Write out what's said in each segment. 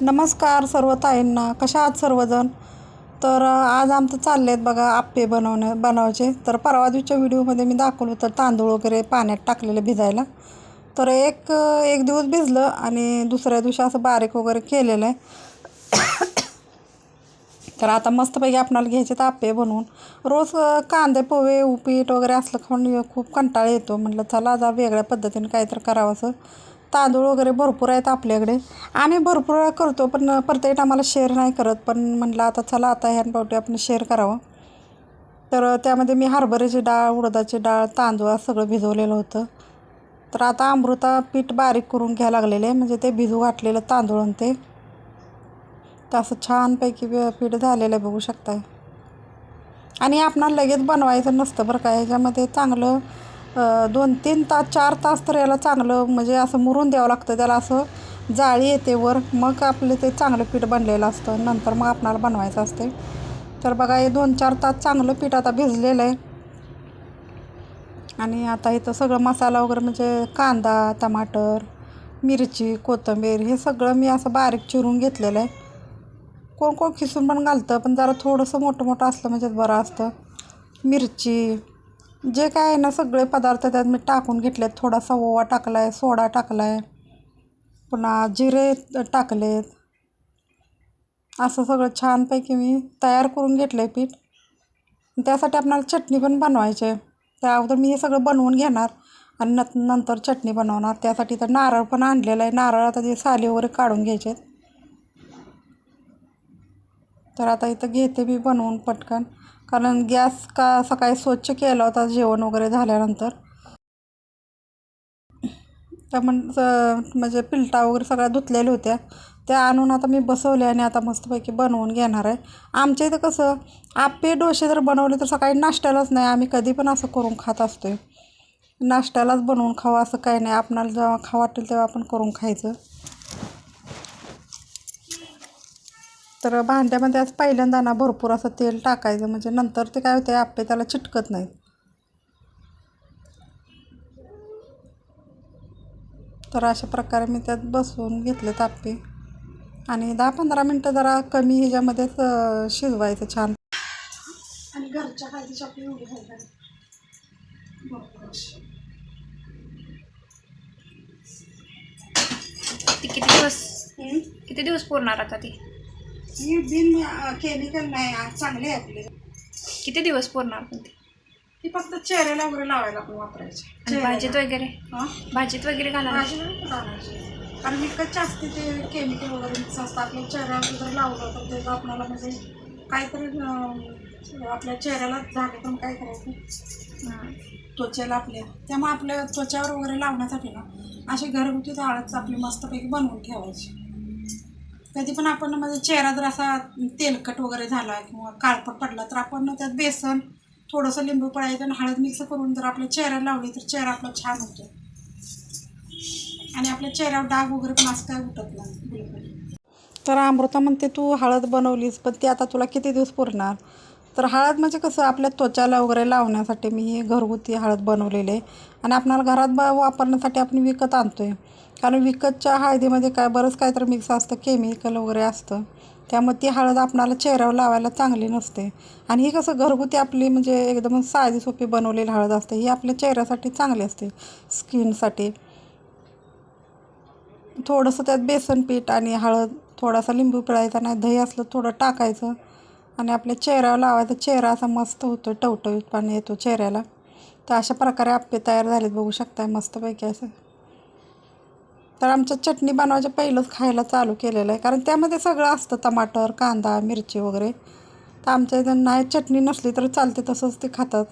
नमस्कार सर्व ताईंना कशा आहात सर्वजण? तर आज आमचं चालले आहेत बघा आप्पे बनवणं बनवायचे. तर परवा दिवसच्या व्हिडिओमध्ये मी दाखवलं होतं तांदूळ वगैरे पाण्यात टाकलेले भिजायला. तर एक एक दिवस भिजलं आणि दुसऱ्या दिवशी असं बारीक वगैरे केलेलं आहे. तर आता मस्तपैकी आपणाला घ्यायचे तर आप्पे बनवून. रोज कांदे पोहे उपीट वगैरे असलं खाऊन खूप कंटाळा येतो. म्हटलं चला आता वेगळ्या पद्धतीने काहीतरी करावं असं. तांदूळ वगैरे भरपूर आहेत आपल्याकडे. आम्ही भरपूर वेळा करतो पण प्रत्येक आम्हाला शेअर नाही करत. पण म्हटलं आता चला आता ह्या पावटी आपण शेअर करावं. तर त्यामध्ये मी हरभऱ्याची डाळ उडदाची डाळ तांदूळ सगळं भिजवलेलं होतं. तर आता अमृता पीठ बारीक करून घ्यायला लागलेले आहे. म्हणजे ते भिजू घातलेलं तांदूळ आणि ते. तर असं छानपैकी पीठ झालेलं आहे बघू शकताय. आणि आपणाला लगेच बनवायचं नसतं बरं का. ह्याच्यामध्ये चांगलं दोन तीन तास चार तास तर याला चांगलं म्हणजे असं मुरून द्यावं लागतं. त्याला असं जाळी येते वर मग आपलं ते चांगलं पीठ बनलेलं असतं. नंतर मग आपणाला बनवायचं असते. तर बघा हे दोन चार तास चांगलं पीठ आता भिजलेलं आहे. आणि आता इथं सगळं मसाला वगैरे म्हणजे कांदा टमाटर मिरची कोथिंबीर हे सगळं मी असं बारीक चिरून घेतलेलं आहे. कोण कोण खिसून पण घालतं पण जरा थोडंसं मोठं मोठं असलं म्हणजे बरं असतं. मिरची जे काय आहे ना सगळे पदार्थ त्यात मी टाकून घेतलेत. थोडासा ओवा टाकला आहे सोडा टाकला आहे पुन्हा जिरे टाकलेत. असं सगळं छानपैकी मी तयार करून घेतलं आहे पीठ. त्यासाठी आपणाला चटणी पण बनवायची आहे. त्या अगोदर मी हे सगळं बनवून घेणार आणि न नंतर चटणी बनवणार. त्यासाठी तर नारळ पण आणलेला आहे. नारळ आता ते साली वगैरे काढून घ्यायचे आहेत तर आता इथं घेते मी बनवून पटकन. कारण गॅस का सकाळी स्वच्छ केला होता जेवण वगैरे झाल्यानंतर. त्या म्हण म्हणजे पिलटा वगैरे सगळ्या धुतलेल्या होत्या. त्या आणून आता मी बसवले आणि आता मस्तपैकी बनवून घेणार आहे. आमच्या इथं कसं आप्पे डोसे जर बनवले तर सकाळी नाश्त्यालाच नाही. आम्ही कधी पण असं करून खात असतोय. नाश्त्यालाच बनवून खावं असं काही नाही. आपणाला जेव्हा खावं वाटेल तेव्हा आपण करून खायचं. तर भांड्यामध्ये आज पहिल्यांदा ना भरपूर असं तेल टाकायचं म्हणजे नंतर ते काय होते आप्पे त्याला चिटकत नाहीत. तर अशा प्रकारे मी त्यात बसवून घेतले आप्पे आणि दहा पंधरा मिनटं जरा कमी ह्याच्यामध्येच शिजवायचं छान. आणि घरच्या खायची आपली किती दिवस किती दिवस पुरणार आता ती? ही बिन केमिकल नाही चांगली आपली किती दिवस पुरणार पण ती? ही फक्त चेहऱ्याला वगैरे लावायला आपण वापरायची. आणि भाजीत वगैरे? हां? भाजीत वगैरे घालायला? भाजी नाही लावायची कारण असते ते केमिकल वगैरे मिक्स असतं. आपल्या चेहऱ्यावर जर लावलं तर त्याचं आपल्याला म्हणजे काहीतरी अं, आपल्या चेहऱ्याला झाले पण काय करायचं? हां. त्वचेला आपल्या. त्यामुळे आपल्या त्वचावर वगैरे लावण्यासाठी ना अशी घरगुती हळद आपली मस्तपैकी बनवून ठेवायची. कधी पण आपण म्हणजे चेहरा जर असा तेलकट वगैरे झाला किंवा काळपट पडला तर आपण त्यात बेसन थोडंसं लिंबू पळायचं आणि हळद मिक्स करून जर आपल्या चेहऱ्याला लावली तर चेहरा आपला छान होतो. आणि आपल्या चेहऱ्यावर डाग वगैरे पण असं काय उठत नाही बिलकुल. तर अमृता म्हणते तू हळद बनवलीस पण ती आता तुला किती दिवस पुरणार? तर हळद म्हणजे कसं आपल्या त्वचाला वगैरे लावण्यासाठी मी हे घरगुती हळद बनवलेले आहे. आणि आपणाला घरात ब वापरण्यासाठी आपण विकत आणतो आहे कारण विकतच्या हळदीमध्ये काय बरंच काहीतरी मिक्स असतं केमिकल वगैरे असतं. त्यामुळे ती हळद आपणाला चेहऱ्यावर लावायला चांगली नसते. आणि ही कसं घरगुती आपली म्हणजे एकदम साधी सोपी बनवलेली हळद असते. ही आपल्या चेहऱ्यासाठी चांगली असते स्किनसाठी. थोडंसं त्यात बेसन पीठ आणि हळद थोडासा लिंबू पिळायचा नाही दही असलं थोडं टाकायचं. आणि आपल्या चेहऱ्यावर लावायचा चेहरा असा मस्त होतो टवटवीत पाणी येतो चेहऱ्याला. तर अशा प्रकारे आप्पे तयार झालेत बघू शकताय मस्तपैकी असं. तर आमच्या चटणी बनवायच्या पहिलंच खायला चालू केलेलं आहे कारण त्यामध्ये सगळं असतं टमाटर कांदा मिरची वगैरे. तर आमच्या इथं नाही चटणी नसली तर चालते तसंच ते खातात.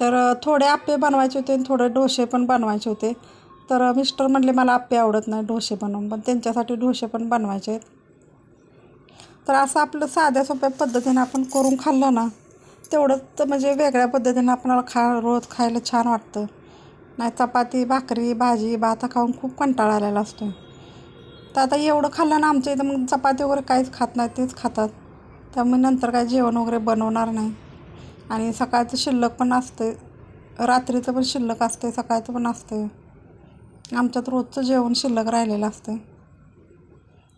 तर थोडे आप्पे बनवायचे होते आणि थोडे डोसे पण बनवायचे होते. तर मिस्टर म्हणले मला आप्पे आवडत नाही डोसे बनवून. पण त्यांच्यासाठी डोसे पण बनवायचे आहेत. तर असं आपलं साध्या सोप्या पद्धतीनं आपण करून खाल्लं ना तेवढंच तर म्हणजे वेगळ्या पद्धतीनं आपणाला खा रोज खायला छान वाटतं. नाही चपाती भाकरी भाजी भात खाऊन खूप कंटाळा आलेला असतो तर आता एवढं खाल्लं ना आमच्या इथं मग चपाती वगैरे काहीच खात नाही तेच खातात. त्यामुळे नंतर काय जेवण वगैरे बनवणार नाही. आणि सकाळचं शिल्लक पण असते रात्रीचं पण शिल्लक असते सकाळचं पण असते. आमच्यात रोजचं जेवण शिल्लक राहिलेलं असतं.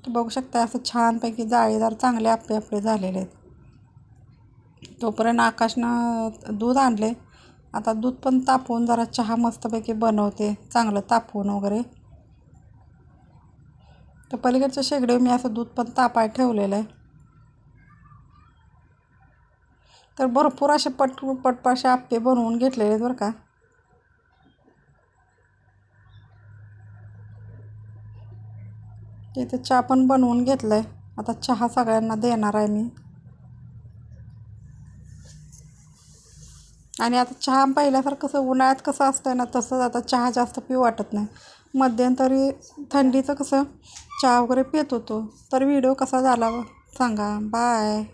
बघू शकता असं छानपैकी जाळीदार चांगले आपले आपले झालेले आहेत. तोपर्यंत आकाशनं दूध आणले. आता दूध पण तापवून जरा चहा मस्तपैकी बनवते. चांगलं तापवून वगैरे. तर पलीकडच्या शेगडीवर मी असं दूध पण तापाय ठेवलेलं आहे. तर भरपूर असे पट पटपाशे आप्पे बनवून घेतलेले आहेत बरं का. इथे चहा पण बनवून घेतलं आहे आता चहा सगळ्यांना देणार आहे मी. आणि आता चहा पहिल्यासारखं कसं उन्हाळ्यात कसं असतं ना तसंच आता चहा जास्त पिऊ वाटत नाही. मध्यंतरी थंडीचं कसं चहा वगैरे पित होतो. तर व्हिडिओ कसा झाला सांगा. बाय.